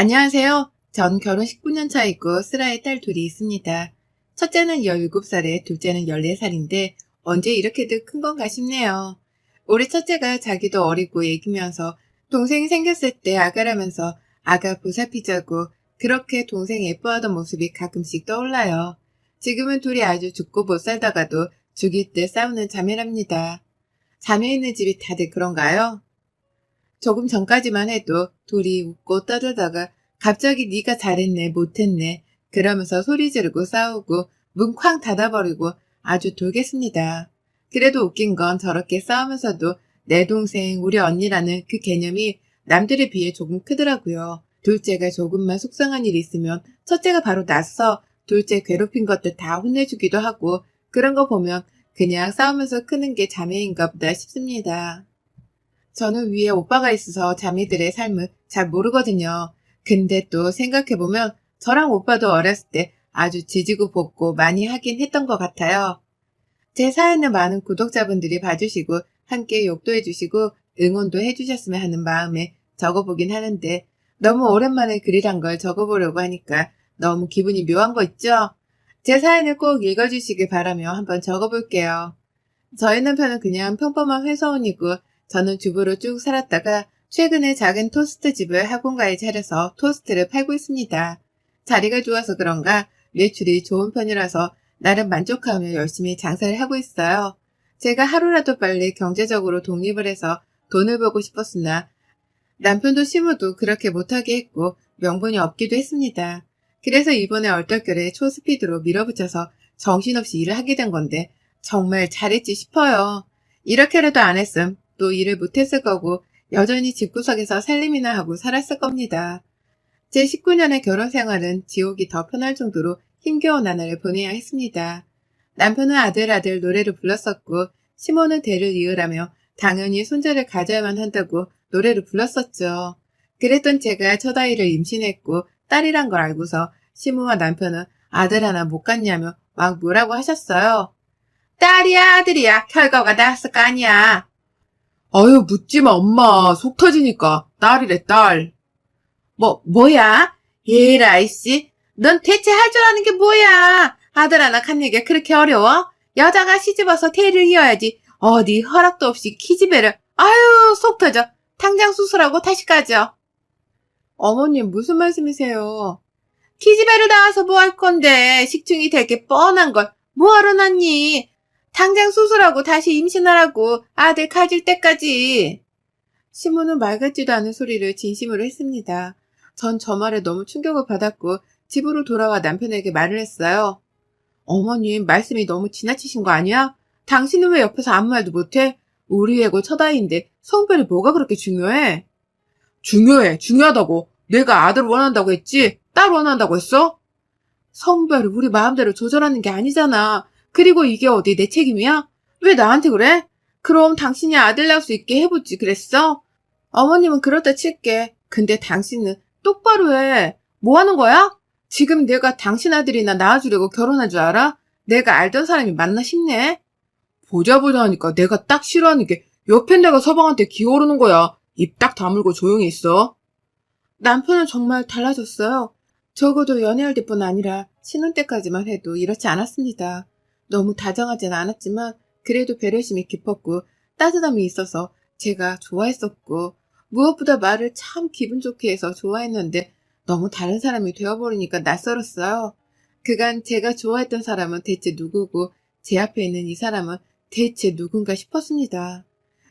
안녕하세요. 전 결혼 19년 차이고 쓰라의 딸 둘이 있습니다. 첫째는 17살에 둘째는 14살인데 언제 이렇게도 큰 건가 싶네요. 우리 첫째가 자기도 어리고 애기면서 동생이 생겼을 때 아가라면서 아가 보살피자고 그렇게 동생 예뻐하던 모습이 가끔씩 떠올라요. 지금은 둘이 아주 죽고 못 살다가도 죽일 때 싸우는 자매랍니다. 자매 있는 집이 다들 그런가요? 조금 전까지만 해도 둘이 웃고 떠들다가 갑자기 네가 잘했네 못했네 그러면서 소리 지르고 싸우고 문 쾅 닫아버리고 아주 돌겠습니다. 그래도 웃긴 건 저렇게 싸우면서도 내 동생 우리 언니라는 그 개념이 남들에 비해 조금 크더라고요. 둘째가 조금만 속상한 일이 있으면 첫째가 바로 나서 둘째 괴롭힌 것들 다 혼내주기도 하고 그런 거 보면 그냥 싸우면서 크는 게 자매인가 보다 싶습니다. 저는 위에 오빠가 있어서 자매들의 삶을 잘 모르거든요. 근데 또 생각해보면 저랑 오빠도 어렸을 때 아주 지지고 볶고 많이 하긴 했던 것 같아요. 제 사연을 많은 구독자분들이 봐주시고 함께 욕도 해주시고 응원도 해주셨으면 하는 마음에 적어보긴 하는데 너무 오랜만에 글이란 걸 적어보려고 하니까 너무 기분이 묘한 거 있죠? 제 사연을 꼭 읽어주시길 바라며 한번 적어볼게요. 저희 남편은 그냥 평범한 회사원이고 저는 주부로 쭉 살았다가 최근에 작은 토스트 집을 학원가에 차려서 토스트를 팔고 있습니다. 자리가 좋아서 그런가 매출이 좋은 편이라서 나름 만족하며 열심히 장사를 하고 있어요. 제가 하루라도 빨리 경제적으로 독립을 해서 돈을 벌고 싶었으나 남편도 시무도 그렇게 못하게 했고 명분이 없기도 했습니다. 그래서 이번에 얼떨결에 초스피드로 밀어붙여서 정신없이 일을 하게 된 건데 정말 잘했지 싶어요. 이렇게라도 안 했음 또 일을 못했을 거고 여전히 집구석에서 살림이나 하고 살았을 겁니다. 제 19년의 결혼 생활은 지옥이 더 편할 정도로 힘겨운 나날을 보내야 했습니다. 남편은 아들 아들 노래를 불렀었고 시모는 대를 이으라며 당연히 손자를 가져야만 한다고 노래를 불렀었죠. 그랬던 제가 첫 아이를 임신했고 딸이란 걸 알고서 시모와 남편은 아들 하나 못 갖냐며 막 뭐라고 하셨어요. 딸이야 아들이야 결과가 나왔을 거 아니야. 아유, 묻지마, 엄마. 속 터지니까. 딸이래, 딸. 뭐, 뭐야? 예 라, 이씨. 넌 대체 할 줄 아는 게 뭐야? 아들 하나 갖는 게 그렇게 어려워? 여자가 시집와서 태를 이어야지. 어디 허락도 없이 키즈배를. 아유, 속 터져. 당장 수술하고 다시 가죠. 어머님, 무슨 말씀이세요? 키즈배를 나와서 뭐 할 건데, 식충이 될 게 뻔한 걸. 뭐하러 났니? 당장 수술하고 다시 임신하라고 아들 가질 때까지. 시모는 말 같지도 않은 소리를 진심으로 했습니다. 전 저 말에 너무 충격을 받았고 집으로 돌아와 남편에게 말을 했어요. 어머님 말씀이 너무 지나치신 거 아니야? 당신은 왜 옆에서 아무 말도 못해? 우리 애고 첫아이인데 성별이 뭐가 그렇게 중요해? 중요해, 중요하다고. 내가 아들 원한다고 했지? 딸 원한다고 했어? 성별을 우리 마음대로 조절하는 게 아니잖아. 그리고 이게 어디 내 책임이야? 왜 나한테 그래? 그럼 당신이 아들 낳을 수 있게 해보지 그랬어? 어머님은 그렇다 칠게. 근데 당신은 똑바로 해. 뭐 하는 거야? 지금 내가 당신 아들이나 낳아주려고 결혼한 줄 알아? 내가 알던 사람이 맞나 싶네. 보자 보자 하니까 내가 딱 싫어하는 게 옆에 내가 서방한테 기어오르는 거야. 입 딱 다물고 조용히 있어. 남편은 정말 달라졌어요. 적어도 연애할 때뿐 아니라 신혼 때까지만 해도 이렇지 않았습니다. 너무 다정하진 않았지만 그래도 배려심이 깊었고 따뜻함이 있어서 제가 좋아했었고 무엇보다 말을 참 기분 좋게 해서 좋아했는데 너무 다른 사람이 되어버리니까 낯설었어요. 그간 제가 좋아했던 사람은 대체 누구고 제 앞에 있는 이 사람은 대체 누군가 싶었습니다.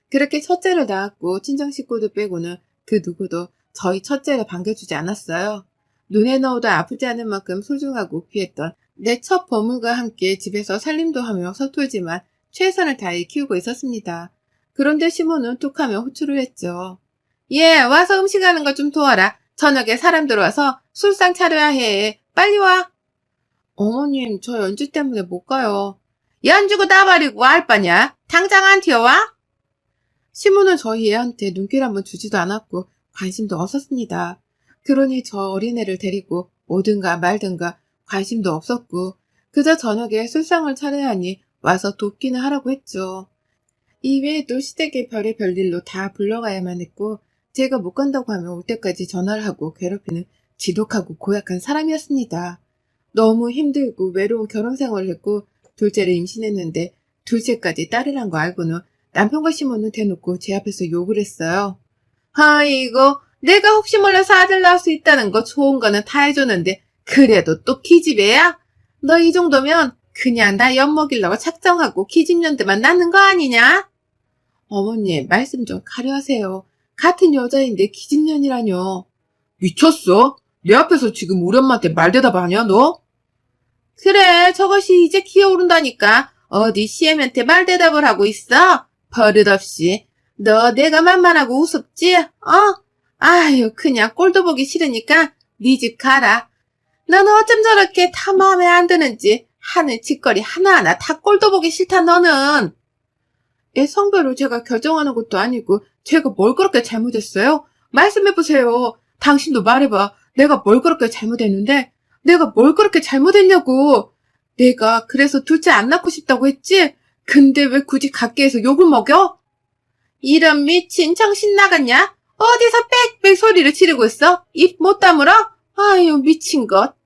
그렇게 첫째를 낳았고 친정 식구들 빼고는 그 누구도 저희 첫째를 반겨주지 않았어요. 눈에 넣어도 아프지 않은 만큼 소중하고 귀했던 내 첫 버물과 함께 집에서 살림도 하며 서툴지만 최선을 다해 키우고 있었습니다. 그런데 시모는 툭하며 호출을 했죠. 예, 와서 음식하는 거좀 도와라. 저녁에 사람 들어와서 술상 차려야 해. 빨리 와. 어머님, 저 연주 때문에 못 가요. 연주고 나발이고 알바냐? 당장 안 튀어와? 시모는 저희 애한테 눈길 한번 주지도 않았고 관심도 없었습니다. 그러니 저 어린애를 데리고 오든가 말든가 관심도 없었고 그저 저녁에 술상을 차려야 하니 와서 돕기는 하라고 했죠. 이외에도 시댁의 별의 별일로 다 불러가야만 했고 제가 못 간다고 하면 올 때까지 전화를 하고 괴롭히는 지독하고 고약한 사람이었습니다. 너무 힘들고 외로운 결혼 생활을 했고 둘째를 임신했는데 둘째까지 딸이란 거 알고는 남편과 시모는 대놓고 제 앞에서 욕을 했어요. 아이고 내가 혹시 몰라서 아들 낳을 수 있다는 거 좋은 거는 다 해줬는데 그래도 또 기집애야? 너 이 정도면 그냥 나 엿먹이려고 작정하고 기집년들만 낳는 거 아니냐? 어머님 말씀 좀 가려하세요. 같은 여자인데 기집년이라뇨. 미쳤어? 내 앞에서 지금 우리 엄마한테 말 대답 하냐, 너? 그래 저것이 이제 기어오른다니까. 어디 시애미한테 말 대답을 하고 있어? 버릇없이. 너 내가 만만하고 우습지? 어? 아유 그냥 꼴도 보기 싫으니까 네 집 가라. 너는 어쩜 저렇게 다 마음에 안 드는지 하는 짓거리 하나하나 다 꼴도 보기 싫다 너는. 애 성별을 제가 결정하는 것도 아니고 제가 뭘 그렇게 잘못했어요? 말씀해보세요. 당신도 말해봐. 내가 뭘 그렇게 잘못했는데 내가 뭘 그렇게 잘못했냐고. 내가 그래서 둘째 안 낳고 싶다고 했지? 근데 왜 굳이 각계에서 욕을 먹여? 이런 미친 정신 나갔냐? 어디서 빽빽 소리를 지르고 있어? 입 못 다물어? 아유 미친 것.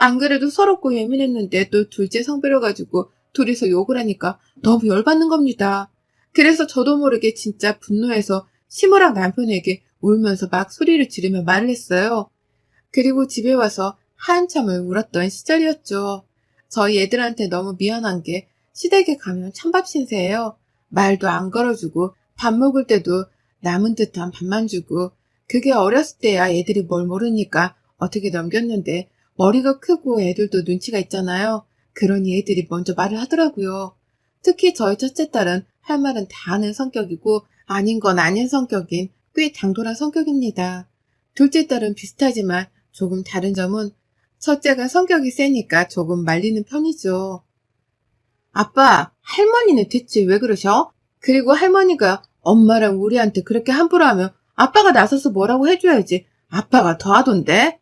안 그래도 서럽고 예민했는데 또 둘째 성별을 가지고 둘이서 욕을 하니까 너무 열받는 겁니다. 그래서 저도 모르게 진짜 분노해서 시모랑 남편에게 울면서 막 소리를 지르며 말을 했어요. 그리고 집에 와서 한참을 울었던 시절이었죠. 저희 애들한테 너무 미안한 게 시댁에 가면 찬밥 신세예요. 말도 안 걸어주고 밥 먹을 때도 남은 듯한 밥만 주고 그게 어렸을 때야 애들이 뭘 모르니까 어떻게 넘겼는데 머리가 크고 애들도 눈치가 있잖아요. 그러니 애들이 먼저 말을 하더라고요. 특히 저희 첫째 딸은 할 말은 다 하는 성격이고 아닌 건 아닌 성격인 꽤 당돌한 성격입니다. 둘째 딸은 비슷하지만 조금 다른 점은 첫째가 성격이 세니까 조금 말리는 편이죠. 아빠, 할머니는 대체 왜 그러셔? 그리고 할머니가 엄마랑 우리한테 그렇게 함부로 하면 아빠가 나서서 뭐라고 해줘야지. 아빠가 더 하던데?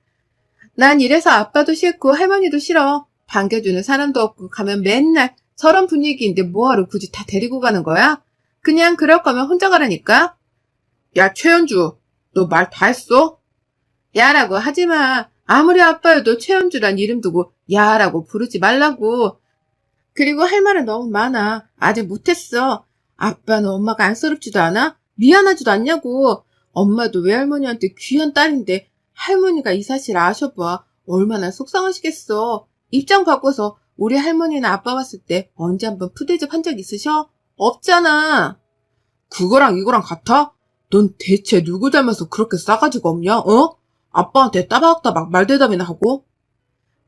난 이래서 아빠도 싫고 할머니도 싫어. 반겨주는 사람도 없고 가면 맨날 저런 분위기인데 뭐하러 굳이 다 데리고 가는 거야? 그냥 그럴 거면 혼자 가라니까? 야, 최현주, 너 말 다 했어? 야라고 하지 마. 아무리 아빠여도 최현주란 이름 두고 야라고 부르지 말라고. 그리고 할 말은 너무 많아. 아직 못했어. 아빠는 엄마가 안쓰럽지도 않아? 미안하지도 않냐고. 엄마도 외할머니한테 귀한 딸인데 할머니가 이 사실 아셔봐. 얼마나 속상하시겠어. 입장 바꿔서 우리 할머니나 아빠 봤을 때 언제 한번 푸대접 한 적 있으셔? 없잖아. 그거랑 이거랑 같아? 넌 대체 누구 닮아서 그렇게 싸가지가 없냐, 어? 아빠한테 따박따박 말대답이나 하고?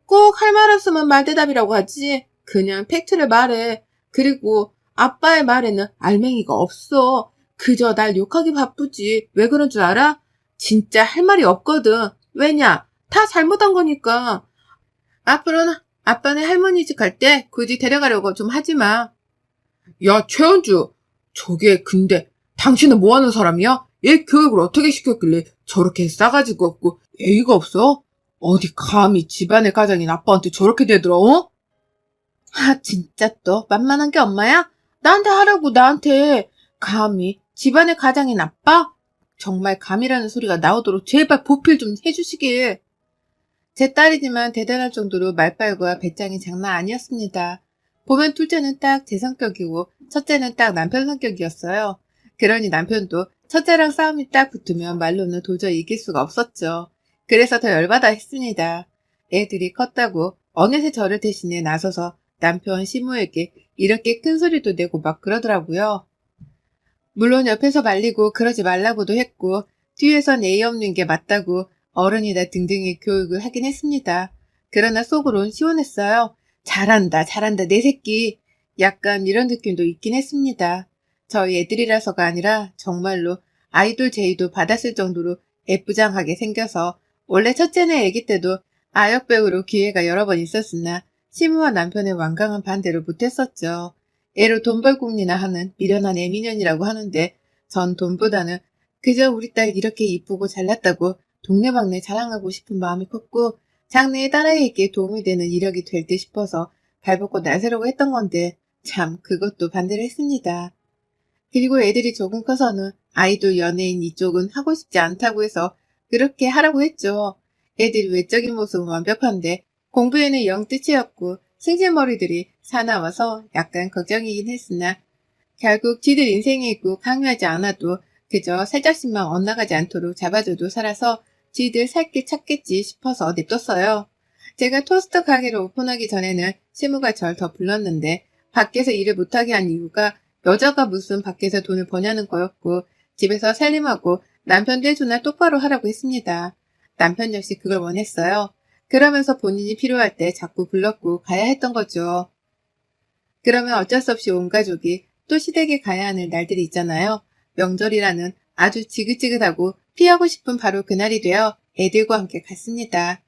꼭 할 말 없으면 말대답이라고 하지. 그냥 팩트를 말해. 그리고 아빠의 말에는 알맹이가 없어. 그저 날 욕하기 바쁘지. 왜 그런 줄 알아? 진짜 할 말이 없거든. 왜냐? 다 잘못한 거니까. 앞으로는 아빠네 할머니 집 갈 때 굳이 데려가려고 좀 하지 마. 야, 최현주, 저게 근데 당신은 뭐 하는 사람이야? 얘 교육을 어떻게 시켰길래 저렇게 싸가지가 없고 예의가 없어? 어디 감히 집안의 가장인 아빠한테 저렇게 대들어, 어? 아, 진짜 또 만만한 게 엄마야? 나한테 하라고 나한테 감히 집안의 가장인 아빠? 정말 감이라는 소리가 나오도록 제발 보필 좀 해주시길. 제 딸이지만 대단할 정도로 말빨과 배짱이 장난 아니었습니다. 보면 둘째는 딱 제 성격이고 첫째는 딱 남편 성격이었어요. 그러니 남편도 첫째랑 싸움이 딱 붙으면 말로는 도저히 이길 수가 없었죠. 그래서 더 열받아 했습니다. 애들이 컸다고 어느새 저를 대신해 나서서 남편 시모에게 이렇게 큰 소리도 내고 막 그러더라고요. 물론 옆에서 말리고 그러지 말라고도 했고 뒤에선 예의 없는 게 맞다고 어른이다 등등의 교육을 하긴 했습니다. 그러나 속으론 시원했어요. 잘한다, 잘한다, 내 새끼. 약간 이런 느낌도 있긴 했습니다. 저희 애들이라서가 아니라 정말로 아이돌 제의도 받았을 정도로 애부장하게 생겨서 원래 첫째는 아기 때도 아역 배우로 기회가 여러 번 있었으나 시무와 남편의 완강한 반대를 못했었죠. 애로 돈 벌궁리나 하는 미련한 애미년이라고 하는데 전 돈보다는 그저 우리 딸 이렇게 이쁘고 잘났다고 동네방네 자랑하고 싶은 마음이 컸고 장래의 딸아이에게 도움이 되는 이력이 될 듯 싶어서 발벗고 나서려고 했던 건데 참 그것도 반대를 했습니다. 그리고 애들이 조금 커서는 아이돌 연예인 이쪽은 하고 싶지 않다고 해서 그렇게 하라고 했죠. 애들이 외적인 모습은 완벽한데 공부에는 영 뜻이었고 승질머리들이 사나워서 약간 걱정이긴 했으나 결국 지들 인생이 있고 강요하지 않아도 그저 살짝씩만 엇나가지 않도록 잡아줘도 살아서 지들 살길 찾겠지 싶어서 냅뒀어요. 제가 토스트 가게를 오픈하기 전에는 시무가 절 더 불렀는데 밖에서 일을 못하게 한 이유가 여자가 무슨 밖에서 돈을 버냐는 거였고 집에서 살림하고 남편 대주나 똑바로 하라고 했습니다. 남편 역시 그걸 원했어요. 그러면서 본인이 필요할 때 자꾸 불렀고 가야 했던 거죠. 그러면 어쩔 수 없이 온 가족이 또 시댁에 가야 하는 날들이 있잖아요. 명절이라는 아주 지긋지긋하고 피하고 싶은 바로 그날이 되어 애들과 함께 갔습니다.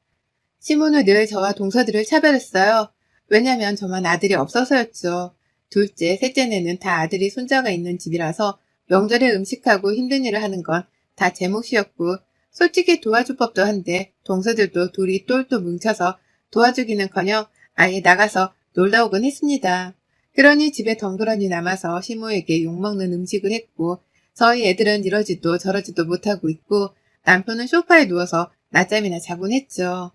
시몬은 늘 저와 동서들을 차별했어요. 왜냐면 저만 아들이 없어서였죠. 둘째, 셋째네는 다 아들이 손자가 있는 집이라서 명절에 음식하고 힘든 일을 하는 건 다 제 몫이었고 솔직히 도와줄 법도 한데 동서들도 둘이 똘똘 뭉쳐서 도와주기는커녕 아예 나가서 놀다 오곤 했습니다. 그러니 집에 덩그러니 남아서 시모에게 욕먹는 음식을 했고 저희 애들은 이러지도 저러지도 못하고 있고 남편은 소파에 누워서 낮잠이나 자곤 했죠.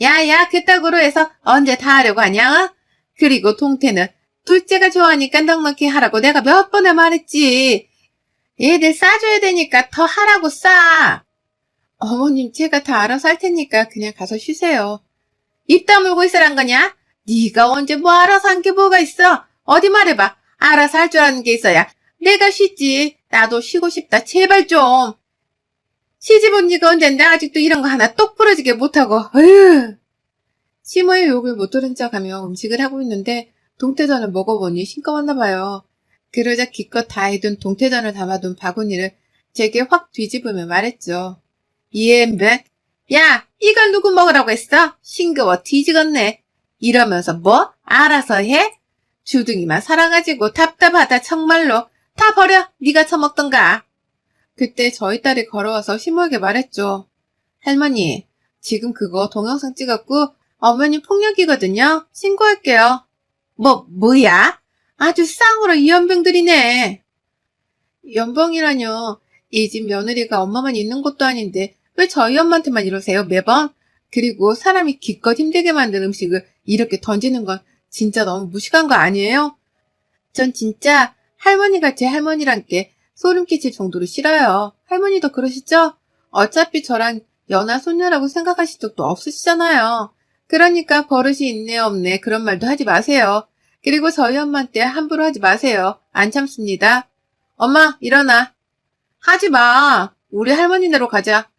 야야 그따구로 해서 언제 다 하려고 하냐? 어? 그리고 통태는 둘째가 좋아하니까 넉넉히 하라고 내가 몇 번을 말했지. 얘들 싸줘야 되니까 더 하라고 싸. 어머님 제가 다 알아서 할 테니까 그냥 가서 쉬세요. 입 다물고 있으란 거냐? 네가 언제 뭐 알아서 한 게 뭐가 있어? 어디 말해봐. 알아서 할 줄 아는 게 있어야 내가 쉬지. 나도 쉬고 싶다. 제발 좀. 시집 온 지가 언젠데 아직도 이런 거 하나 똑 부러지게 못하고. 어휴. 시모의 욕을 못 들은 척하며 음식을 하고 있는데 동태전을 먹어보니 싱거웠나 봐요. 그러자 기껏 다 해둔 동태전을 담아둔 바구니를 제게 확 뒤집으며 말했죠. 이엠백, 야, 이걸 누구 먹으라고 했어? 싱거워 뒤지겠네. 이러면서 뭐? 알아서 해? 주둥이만 살아가지고 답답하다 정말로. 다 버려. 네가 처먹던가. 그때 저희 딸이 걸어와서 시모에게 말했죠. 할머니, 지금 그거 동영상 찍었고 어머니 폭력이거든요. 신고할게요. 뭐, 뭐야? 아주 쌍으로 이연병들이네. 연봉이라뇨. 이 집 며느리가 엄마만 있는 것도 아닌데 왜 저희 엄마한테만 이러세요, 매번? 그리고 사람이 기껏 힘들게 만든 음식을 이렇게 던지는 건 진짜 너무 무식한 거 아니에요? 전 진짜 할머니가 제 할머니란 게 소름 끼칠 정도로 싫어요. 할머니도 그러시죠? 어차피 저랑 연하 손녀라고 생각하실 적도 없으시잖아요. 그러니까 버릇이 있네 없네 그런 말도 하지 마세요. 그리고 저희 엄마한테 함부로 하지 마세요. 안 참습니다. 엄마 일어나. 하지 마. 우리 할머니네로 가자.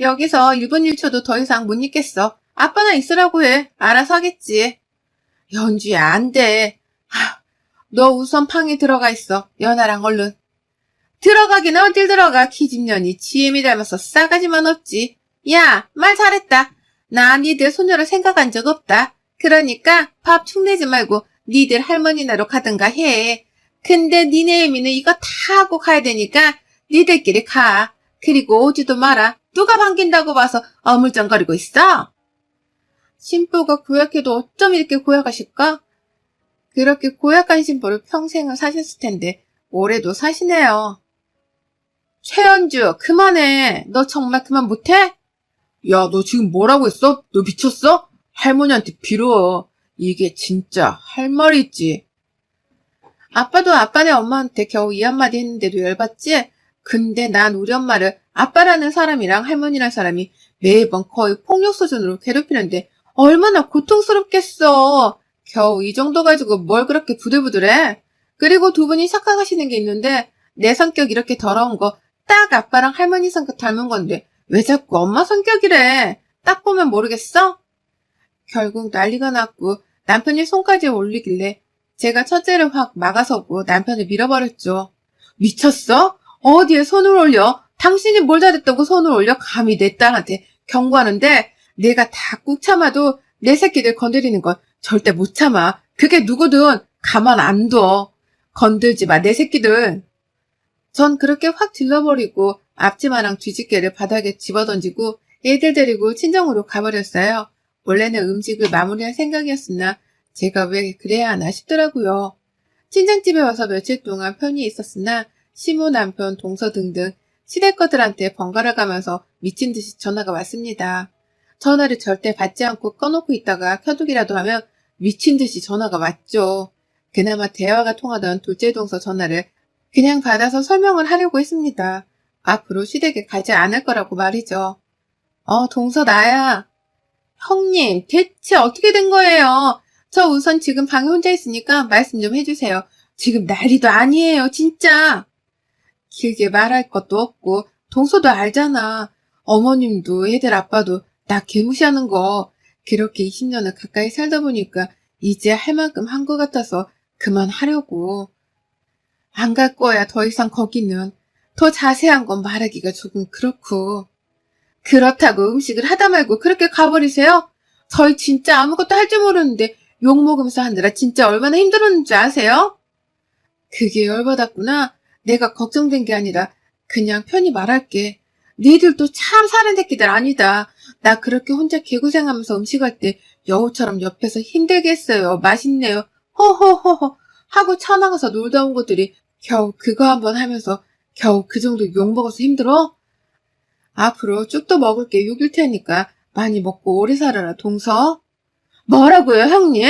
여기서 1분 1초도 더 이상 못 있겠어. 아빠나 있으라고 해. 알아서 하겠지. 연주야, 안 돼. 하, 너 우선 팡에 들어가 있어. 연아랑 얼른. 들어가긴 어딜 들어가. 기집년이 지엠이 닮아서 싸가지만 없지. 야, 말 잘했다. 나 니들 소녀를 생각한 적 없다. 그러니까 밥 축내지 말고 니들 할머니나로 가든가 해. 근데 니네 애미는 이거 다 하고 가야 되니까 니들끼리 가. 그리고 오지도 마라. 누가 반긴다고 봐서 어물쩡거리고 있어? 신부가 고약해도 어쩜 이렇게 고약하실까? 그렇게 고약한 신부를 평생을 사셨을 텐데 올해도 사시네요. 최연주 그만해. 너 정말 그만 못해? 야, 너 지금 뭐라고 했어? 너 미쳤어? 할머니한테 빌어. 이게 진짜 할 말이 있지. 아빠도 아빠네 엄마한테 겨우 이 한마디 했는데도 열받지? 근데 난 우리 엄마를 아빠라는 사람이랑 할머니라는 사람이 매번 거의 폭력 수준으로 괴롭히는데 얼마나 고통스럽겠어. 겨우 이 정도 가지고 뭘 그렇게 부들부들해? 그리고 두 분이 착각하시는 게 있는데 내 성격 이렇게 더러운 거 딱 아빠랑 할머니 성격 닮은 건데 왜 자꾸 엄마 성격이래? 딱 보면 모르겠어? 결국 난리가 났고 남편이 손까지 올리길래 제가 첫째를 확 막아서고 남편을 밀어버렸죠. 미쳤어? 어디에 손을 올려? 당신이 뭘 잘했다고 손을 올려? 감히 내 딸한테 경고하는데 내가 다 꾹 참아도 내 새끼들 건드리는 건 절대 못 참아. 그게 누구든 가만 안 둬. 건들지 마, 내 새끼들. 전 그렇게 확 질러버리고 앞치마랑 뒤집개를 바닥에 집어던지고 애들 데리고 친정으로 가버렸어요. 원래는 음식을 마무리할 생각이었으나 제가 왜 그래야 하나 싶더라고요. 친정집에 와서 며칠 동안 편히 있었으나 시모 남편, 동서 등등 시댁거들한테 번갈아 가면서 미친 듯이 전화가 왔습니다. 전화를 절대 받지 않고 꺼놓고 있다가 켜두기라도 하면 미친 듯이 전화가 왔죠. 그나마 대화가 통하던 둘째 동서 전화를 그냥 받아서 설명을 하려고 했습니다. 앞으로 시댁에 가지 않을 거라고 말이죠. 어, 동서 나야. 형님, 대체 어떻게 된 거예요? 저 우선 지금 방에 혼자 있으니까 말씀 좀 해주세요. 지금 난리도 아니에요, 진짜. 길게 말할 것도 없고, 동서도 알잖아. 어머님도 애들 아빠도 나 개무시하는 거. 그렇게 20년을 가까이 살다 보니까 이제 할 만큼 한 것 같아서 그만하려고. 안 갈 거야, 더 이상 거기는. 더 자세한 건 말하기가 조금 그렇고. 그렇다고 음식을 하다 말고 그렇게 가버리세요? 저희 진짜 아무것도 할 줄 모르는데 욕 먹으면서 하느라 진짜 얼마나 힘들었는지 아세요? 그게 열받았구나. 내가 걱정된 게 아니라 그냥 편히 말할게. 니들도 참 사는 새끼들 아니다. 나 그렇게 혼자 개고생하면서 음식할 때 여우처럼 옆에서 힘들게 했어요. 맛있네요. 호호호호 하고 쳐나가서 놀다 온 것들이 겨우 그거 한번 하면서 겨우 그 정도 욕 먹어서 힘들어? 앞으로 쭉도 먹을 게 욕일 테니까 많이 먹고 오래 살아라, 동서. 뭐라고요, 형님?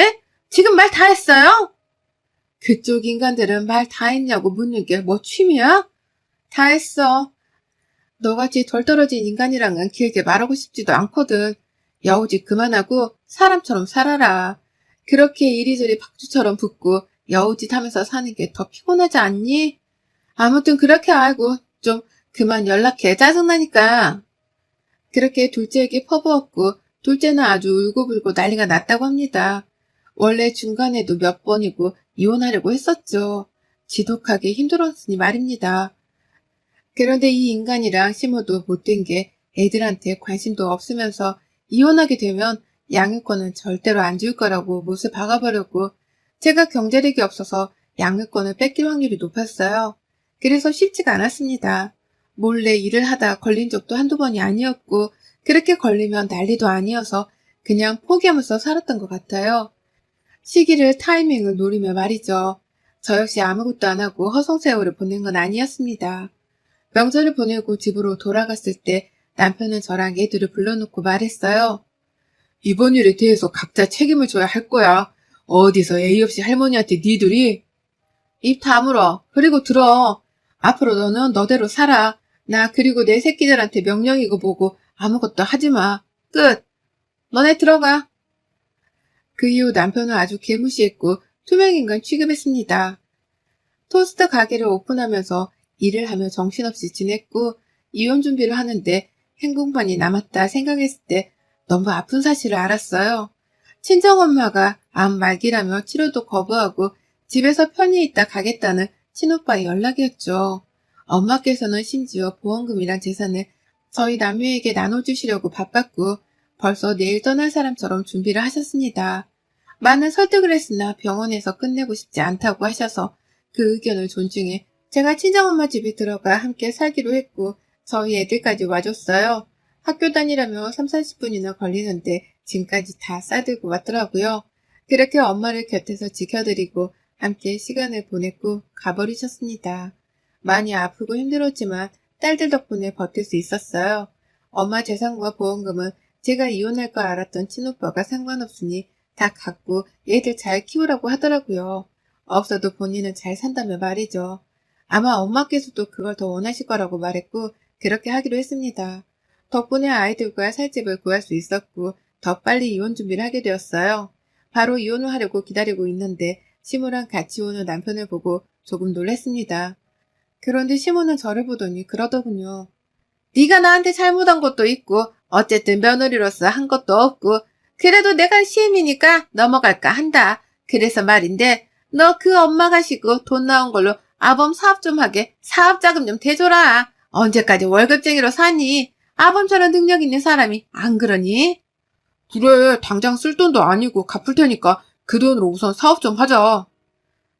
지금 말 다 했어요? 그쪽 인간들은 말 다 했냐고 묻는 게 뭐 취미야? 다 했어. 너같이 덜 떨어진 인간이랑은 길게 말하고 싶지도 않거든. 여우짓 그만하고 사람처럼 살아라. 그렇게 이리저리 박주처럼 붙고 여우짓 하면서 사는 게 더 피곤하지 않니? 아무튼 그렇게 알고 좀 그만 연락해. 짜증나니까. 그렇게 둘째에게 퍼부었고 둘째는 아주 울고불고 난리가 났다고 합니다. 원래 중간에도 몇 번이고 이혼하려고 했었죠. 지독하게 힘들었으니 말입니다. 그런데 이 인간이랑 시모도 못된 게 애들한테 관심도 없으면서 이혼하게 되면 양육권은 절대로 안 줄 거라고 못을 박아버렸고 제가 경제력이 없어서 양육권을 뺏길 확률이 높았어요. 그래서 쉽지가 않았습니다. 몰래 일을 하다 걸린 적도 한두 번이 아니었고 그렇게 걸리면 난리도 아니어서 그냥 포기하면서 살았던 것 같아요. 시기를 타이밍을 노리며 말이죠. 저 역시 아무것도 안 하고 허송세월을 보낸 건 아니었습니다. 명절을 보내고 집으로 돌아갔을 때 남편은 저랑 애들을 불러놓고 말했어요. 이번 일에 대해서 각자 책임을 져야 할 거야. 어디서 예의 없이 할머니한테 니들이 입 다물어. 그리고 들어. 앞으로 너는 너대로 살아. 나 그리고 내 새끼들한테 명령이고 뭐고 아무것도 하지 마. 끝. 너네 들어가. 그 이후 남편은 아주 개무시했고 투명인간 취급했습니다. 토스트 가게를 오픈하면서 일을 하며 정신없이 지냈고 이혼 준비를 하는데 행복만이 남았다 생각했을 때 너무 아픈 사실을 알았어요. 친정엄마가 암 말기라며 치료도 거부하고 집에서 편히 있다 가겠다는 친오빠의 연락이었죠. 엄마께서는 심지어 보험금이란 재산을 저희 남매에게 나눠주시려고 바빴고 벌써 내일 떠날 사람처럼 준비를 하셨습니다. 많은 설득을 했으나 병원에서 끝내고 싶지 않다고 하셔서 그 의견을 존중해 제가 친정엄마 집에 들어가 함께 살기로 했고 저희 애들까지 와줬어요. 학교 다니려면 3, 40분이나 걸리는데 짐까지 다 싸들고 왔더라고요. 그렇게 엄마를 곁에서 지켜드리고 함께 시간을 보냈고 가버리셨습니다. 많이 아프고 힘들었지만 딸들 덕분에 버틸 수 있었어요. 엄마 재산과 보험금은 제가 이혼할 걸 알았던 친오빠가 상관없으니 다 갖고 얘들 잘 키우라고 하더라고요. 없어도 본인은 잘 산다며 말이죠. 아마 엄마께서도 그걸 더 원하실 거라고 말했고 그렇게 하기로 했습니다. 덕분에 아이들과 살 집을 구할 수 있었고 더 빨리 이혼 준비를 하게 되었어요. 바로 이혼을 하려고 기다리고 있는데 시모랑 같이 오는 남편을 보고 조금 놀랐습니다. 그런데 시모는 저를 보더니 그러더군요. 네가 나한테 잘못한 것도 있고 어쨌든 며느리로서 한 것도 없고 그래도 내가 시임이니까 넘어갈까 한다. 그래서 말인데 너 그 엄마 가시고 돈 나온 걸로 아범 사업 좀 하게 사업 자금 좀 대줘라. 언제까지 월급쟁이로 사니? 아범처럼 능력 있는 사람이 안 그러니? 그래, 당장 쓸 돈도 아니고 갚을 테니까 그 돈으로 우선 사업 좀 하자.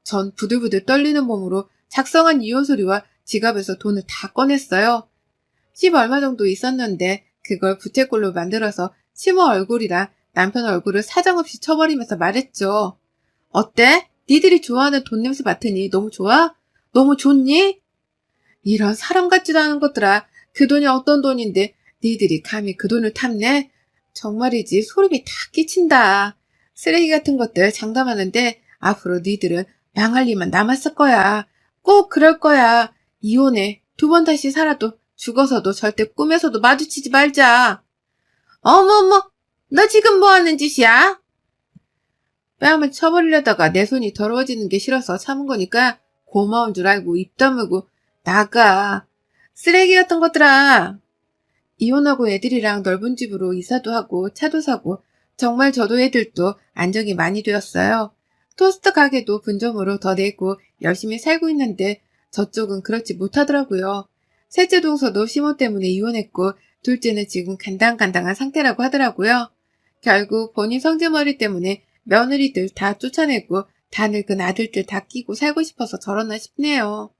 전 부들부들 떨리는 몸으로 작성한 이혼 서류와 지갑에서 돈을 다 꺼냈어요. 10 얼마 정도 있었는데 그걸 부채꼴로 만들어서 시모 얼굴이랑 남편 얼굴을 사정없이 쳐버리면서 말했죠. 어때? 니들이 좋아하는 돈 냄새 맡으니 너무 좋아? 너무 좋니? 이런 사람 같지도 않은 것들아. 그 돈이 어떤 돈인데 니들이 감히 그 돈을 탐내? 정말이지 소름이 다 끼친다. 쓰레기 같은 것들 장담하는데 앞으로 니들은 망할 일만 남았을 거야. 꼭 그럴 거야. 이혼해. 두 번 다시 살아도 죽어서도 절대 꿈에서도 마주치지 말자. 어머머, 너 지금 뭐 하는 짓이야? 뺨을 쳐버리려다가 내 손이 더러워지는 게 싫어서 참은 거니까 고마운 줄 알고 입 다물고 나가. 쓰레기 같은 것들아. 이혼하고 애들이랑 넓은 집으로 이사도 하고 차도 사고 정말 저도 애들도 안정이 많이 되었어요. 토스트 가게도 분점으로 더 내고 열심히 살고 있는데 저쪽은 그렇지 못하더라고요. 셋째 동서도 시모 때문에 이혼했고 둘째는 지금 간당간당한 상태라고 하더라고요. 결국 본인 성질머리 때문에 며느리들 다 쫓아내고 다 늙은 아들들 다 끼고 살고 싶어서 저러나 싶네요.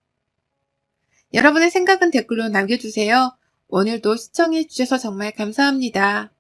여러분의 생각은 댓글로 남겨주세요. 오늘도 시청해주셔서 정말 감사합니다.